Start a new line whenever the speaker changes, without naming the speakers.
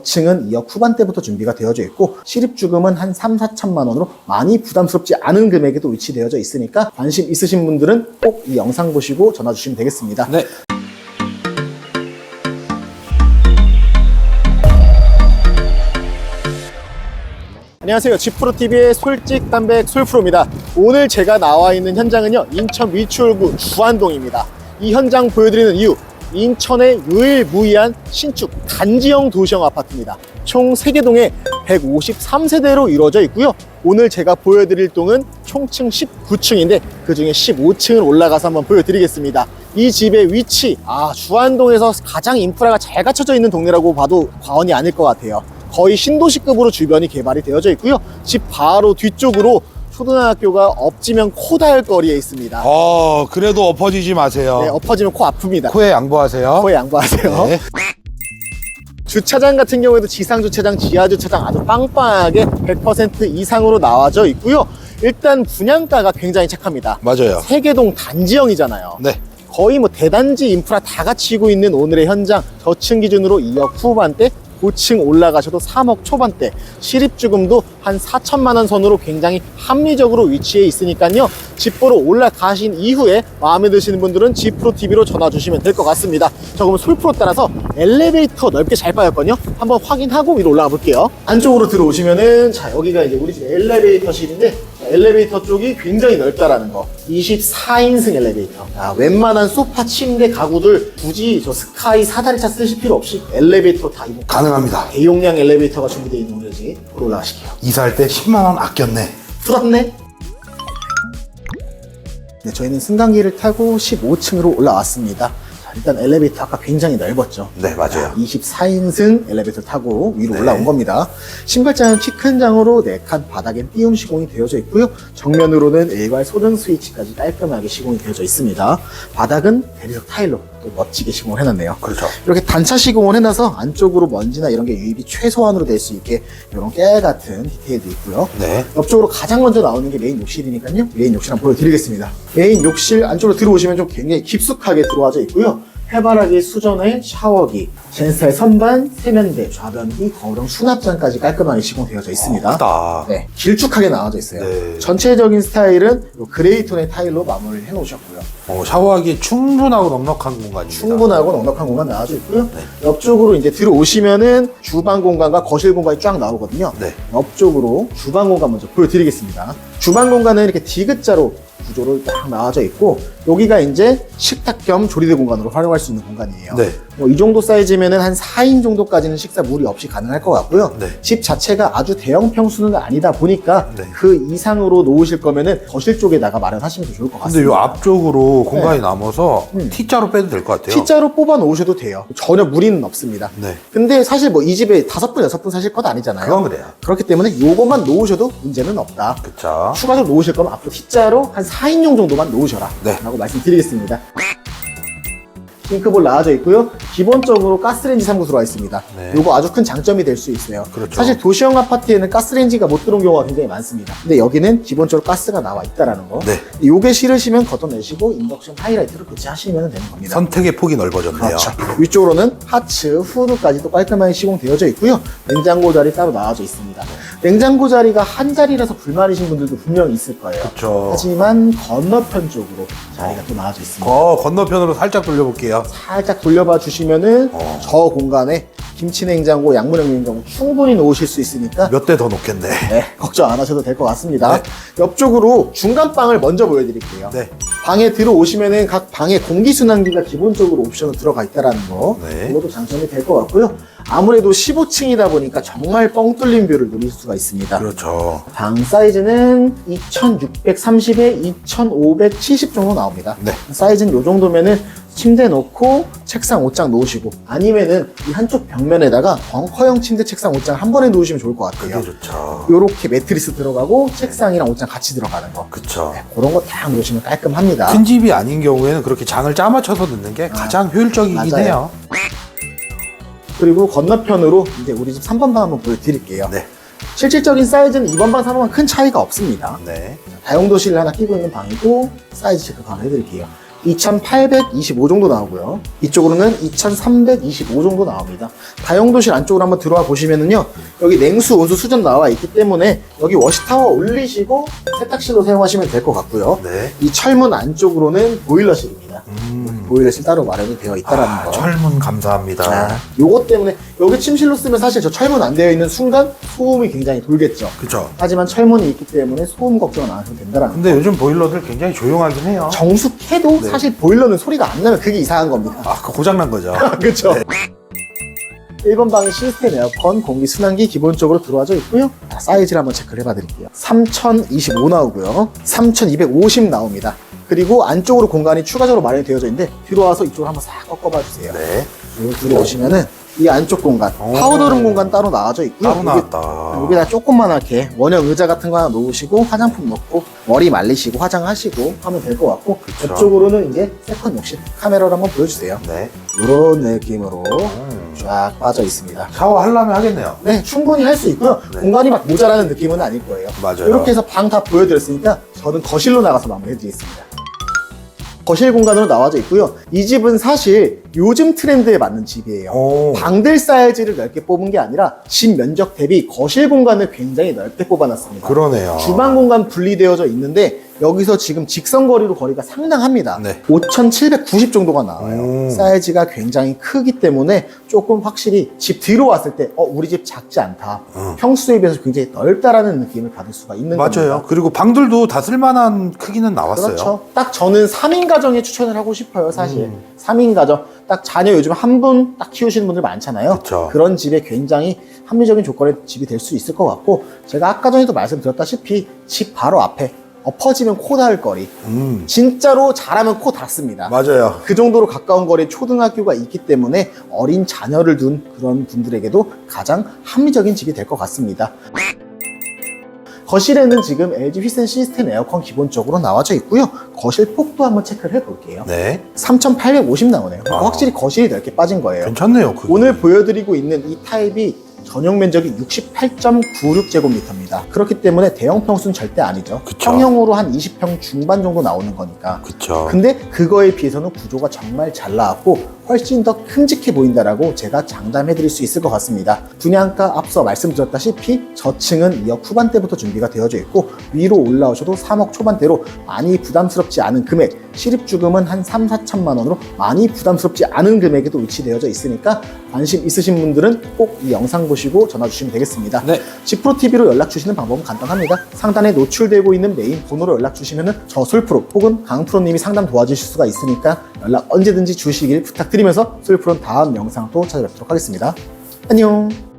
저층은 2억 후반대부터 준비가 되어져 있고 시립주금은 한 3, 4천만 원으로 많이 부담스럽지 않은 금액에도 위치되어져 있으니까 관심 있으신 분들은 꼭 이 영상 보시고 전화 주시면 되겠습니다.
네.
안녕하세요. 지프로TV의 솔직 담백 솔프로입니다. 오늘 제가 나와 있는 현장은요, 인천 미추홀구 주안동입니다. 이 현장 보여드리는 이유, 인천의 유일무이한 신축 단지형 도시형 아파트입니다. 총 3개 동에 153세대로 이루어져 있고요. 오늘 제가 보여드릴 동은 총층 19층인데 그 중에 15층을 올라가서 한번 보여드리겠습니다. 이 집의 위치, 아 주안동에서 가장 인프라가 잘 갖춰져 있는 동네라고 봐도 과언이 아닐 것 같아요. 거의 신도시급으로 주변이 개발이 되어져 있고요. 집 바로 뒤쪽으로 초등학교가 엎지면 코 닿을 거리에 있습니다.
어, 그래도 엎어지지 마세요.
네, 엎어지면 코 아픕니다.
코에 양보하세요.
코에 양보하세요.
네.
주차장 같은 경우에도 지상 주차장, 지하 주차장 아주 빵빵하게 100% 이상으로 나와져 있고요. 일단 분양가가 굉장히 착합니다.
맞아요.
세계동 단지형이잖아요.
네.
거의 뭐 대단지 인프라 다 갖추고 있는 오늘의 현장 저층 기준으로 2억 후반대 고층 올라가셔도 3억 초반대. 시립주금도 한 4천만 원 선으로 굉장히 합리적으로 위치해 있으니까요. 집 보러 올라가신 이후에 마음에 드시는 분들은 지프로 TV로 전화 주시면 될 것 같습니다. 저 그럼 솔프로 따라서 엘리베이터 넓게 잘 빠졌거든요. 한번 확인하고 위로 올라가 볼게요. 안쪽으로 들어오시면은 자 여기가 이제 우리 집 엘리베이터실인데 엘리베이터 쪽이 굉장히 넓다라는 거. 24인승 엘리베이터. 아, 웬만한 소파 침대 가구들 굳이 저 스카이 사다리차 쓰실 필요 없이 엘리베이터로 다 이동
가능합니다.
대용량 엘리베이터가 준비되어 있는 보러 올라가실게요.
이사할 때 10만 원 아꼈네.
풀었네? 네, 저희는 승강기를 타고 15층으로 올라왔습니다. 자, 일단 엘리베이터 아까 굉장히 넓었죠
네, 맞아요.
24인승 엘리베이터 타고 위로
네.
올라온 겁니다. 신발장은 키 큰 장으로 4칸 바닥엔 띄움 시공이 되어져 있고요. 정면으로는 일괄 소등 스위치까지 깔끔하게 시공이 되어져 있습니다. 바닥은 대리석 타일로 또 멋지게 시공을 해놨네요.
그렇죠.
이렇게 단차 시공을 해놔서 안쪽으로 먼지나 이런 게 유입이 최소한으로 될 수 있게 이런 깨 같은 디테일도 있고요.
네.
옆쪽으로 가장 먼저 나오는 게 메인 욕실이니까요. 메인 욕실 한번 보여드리겠습니다. 메인 욕실 안쪽으로 들어오시면 좀 굉장히 깊숙하게 들어와져 있고요. 해바라기 수전에 샤워기, 젠스타일 선반, 세면대, 좌변기, 거울형 수납장까지 깔끔하게 시공되어져 있습니다.
크다.
네, 길쭉하게 나와져 있어요.
네.
전체적인 스타일은 요 그레이 톤의 타일로 마무리를 해놓으셨고요.
어, 샤워하기 충분하고 넉넉한 공간입니다.
충분하고 넉넉한 공간 나와져 있고요. 옆쪽으로 이제 들어오시면은 주방 공간과 거실 공간이 쫙 나오거든요.
네.
옆쪽으로 주방 공간 먼저 보여드리겠습니다. 주방 공간은 이렇게 디귿자로 구조로 딱 나와져 있고 여기가 이제 식탁 겸 조리대 공간으로 활용할 수 있는 공간이에요.
네.
뭐이 정도 사이즈면은 한 4인 정도까지는 식사 무리 없이 가능할 것 같고요.
네.
집 자체가 아주 대형 평수는 아니다 보니까
네.
그 이상으로 놓으실 거면은 거실 쪽에다가 마련하시면 더 좋을 것
근데
같습니다.
요 앞쪽으로 공간이 남아서
음.
T자로 빼도 될 것 같아요.
T자로 뽑아 놓으셔도 돼요. 전혀 무리는 없습니다.
네.
근데 사실 뭐 이 집에 다섯 분, 여섯 분 사실 것 아니잖아요.
그건 그래요.
그렇기 때문에 요것만 놓으셔도 문제는 없다.
그쵸.
추가적으로 놓으실 거면 앞으로 T자로 한 4인용 정도만 놓으셔라.
네.
라고 말씀드리겠습니다. 싱크볼 나와져 있고요. 기본적으로 가스레인지 3구 들어와 있습니다.
네.
요거 아주 큰 장점이 될 수 있어요.
그렇죠.
사실 도시형 아파트에는 가스레인지가 못 들어온 경우가 굉장히 많습니다. 근데 여기는 기본적으로 가스가 나와 있다라는 거.
네.
요게 싫으시면 걷어내시고 인덕션 하이라이트로 교체하시면 되는 겁니다.
선택의 폭이 넓어졌네요.
그렇죠. 위쪽으로는 하츠, 후드까지도 깔끔하게 시공되어져 있고요. 냉장고 자리 따로 나와져 있습니다. 냉장고 자리가 한 자리라서 불만이신 분들도 분명히 있을 거예요.
그쵸.
하지만 건너편 쪽으로 자리가 또 나와져 있습니다.
거 건너편으로 살짝 돌려볼게요.
살짝 돌려봐 주시면은
어.
저 공간에 김치 냉장고, 양문형 냉장고 충분히 놓으실 수 있으니까
몇 대 더 놓겠네.
네, 걱정 안 하셔도 될 것 같습니다.
네.
옆쪽으로 중간 방을 먼저 보여드릴게요.
네.
방에 들어오시면은 각 방에 공기순환기가 기본적으로 옵션으로 들어가 있다라는 거.
네.
이것도 장점이 될 것 같고요. 아무래도 15층이다 보니까 정말 뻥 뚫린 뷰를 누릴 수가 있습니다.
그렇죠.
방 사이즈는 2630에 2570 정도 나옵니다.
네.
사이즈는 이 정도면은 침대 놓고 책상 옷장 놓으시고 아니면은 이 한쪽 벽면에다가 벙커형 침대 책상 옷장 한 번에 놓으시면 좋을 것
그게
같아요.
좋죠.
요렇게 매트리스 들어가고 책상이랑 옷장 같이 들어가는 거.
그쵸.
네, 그런 거딱 놓으시면 깔끔합니다.
큰 집이 아닌 경우에는 그렇게 장을 짜맞춰서 넣는 게 가장 효율적이긴
맞아요.
해요.
그리고 건너편으로 이제 우리 집 3번 방 한번 보여드릴게요.
네.
실질적인 사이즈는 2번 방, 3번 방 큰 차이가 없습니다.
네.
다용도실 하나 끼고 있는 방이고 사이즈 체크 바로 해드릴게요. 2825 정도 나오고요. 이쪽으로는 2325 정도 나옵니다. 다용도실 안쪽으로 한번 들어와 보시면은요. 여기 냉수, 온수, 수전 나와 있기 때문에 여기 워시타워 올리시고 세탁실로 사용하시면 될 것 같고요.
네.
이 철문 안쪽으로는 보일러실입니다.
음.
보일러실 따로 마련이 되어 있다라는
아,
거.
철문 감사합니다.
아, 요것 때문에 여기 침실로 쓰면 사실 저 철문 안 되어 있는 순간 소음이 굉장히 돌겠죠.
그죠?
하지만 철문이 있기 때문에 소음 걱정은 안 하셔도 된다라는 거.
근데 요즘 보일러들 굉장히 조용하긴 해요.
정숙해도
네.
사실 보일러는 소리가 안 나면 그게 이상한 겁니다.
아, 그 고장난 거죠.
그렇죠. 1번 방에 시스템 에어컨, 공기 순환기 기본적으로 들어와져 있고요. 자, 사이즈를 한번 체크를 해봐 드릴게요. 3025 나오고요. 3250 나옵니다. 그리고 안쪽으로 공간이 추가적으로 마련이 되어져 있는데 들어와서 이쪽으로 한번 싹 꺾어봐 주세요.
네.
여기 들어오시면은 이 안쪽 공간,
오.
파우더룸 공간 따로 나와져 있고요.
따로 나왔다.
여기다 조그만하게 원형 의자 같은 거 하나 놓으시고 화장품 넣고 머리 말리시고 화장하시고 하면 될 것 같고
그쵸.
이쪽으로는 이제 세컨 욕실 카메라로 한번 보여주세요.
네.
이런 느낌으로
음.
쫙 빠져 있습니다.
샤워하려면 하겠네요.
네, 충분히 할 수 있고요.
네.
공간이 막 모자라는 느낌은 아닐 거예요.
맞아요.
이렇게 해서 방 다 보여드렸으니까 저는 거실로 나가서 마무리해드리겠습니다. 거실 공간으로 나와져 있고요. 이 집은 사실 요즘 트렌드에 맞는 집이에요.
오.
방들 사이즈를 넓게 뽑은 게 아니라 집 면적 대비 거실 공간을 굉장히 넓게 뽑아놨습니다.
그러네요.
주방 공간 분리되어져 있는데 여기서 지금 직선 거리로 거리가 상당합니다.
네.
5,790 정도가 나와요.
음.
사이즈가 굉장히 크기 때문에 조금 확실히 집 들어왔을 때 어, 우리 집 작지 않다.
음.
평수에 비해서 굉장히 넓다라는 느낌을 받을 수가 있는
맞아요.
겁니다.
그리고 방들도 다 쓸만한 크기는 나왔어요.
그렇죠. 딱 저는 3인 가정에 추천을 하고 싶어요, 사실.
음.
3인 가정. 딱 자녀 요즘 한 분 딱 키우시는 분들 많잖아요.
그쵸.
런 집에 굉장히 합리적인 조건의 집이 될 수 있을 것 같고, 제가 아까 전에도 말씀드렸다시피 집 바로 앞에 엎어지면 코 닿을 거리.
음.
진짜로 잘하면 코 닿습니다.
맞아요.
그 정도로 가까운 거리에 초등학교가 있기 때문에 어린 자녀를 둔 그런 분들에게도 가장 합리적인 집이 될 것 같습니다. 거실에는 지금 LG 휘센 시스템 에어컨 기본적으로 나와져 있고요. 거실 폭도 한번 체크를 해볼게요.
네.
3,850 나오네요.
아.
확실히 거실이 넓게 빠진 거예요.
괜찮네요. 그게.
오늘 보여드리고 있는 이 타입이 전용 면적이 68.96제곱미터입니다. 그렇기 때문에 대형 평수는 절대 아니죠.
그쵸.
평형으로 한 20평 중반 정도 나오는 거니까.
그쵸.
근데 그거에 비해서는 구조가 정말 잘 나왔고 훨씬 더 큼직해 보인다라고 제가 장담해 드릴 수 있을 것 같습니다. 분양가 앞서 말씀드렸다시피 저층은 2억 후반대부터 준비가 되어져 있고 위로 올라오셔도 3억 초반대로 많이 부담스럽지 않은 금액 실입주금은 한 3, 4천만 원으로 많이 부담스럽지 않은 금액에도 위치되어져 있으니까 관심 있으신 분들은 꼭 이 영상 보시고 전화 주시면 되겠습니다.
네.
지프로TV로 연락 주시는 방법은 간단합니다. 상단에 노출되고 있는 메인 번호로 연락 주시면 저 솔프로 혹은 강프로님이 상담 도와주실 수가 있으니까 연락 언제든지 주시길 부탁드리면서 솔프로 다음 영상 또 찾아뵙도록 하겠습니다. 안녕.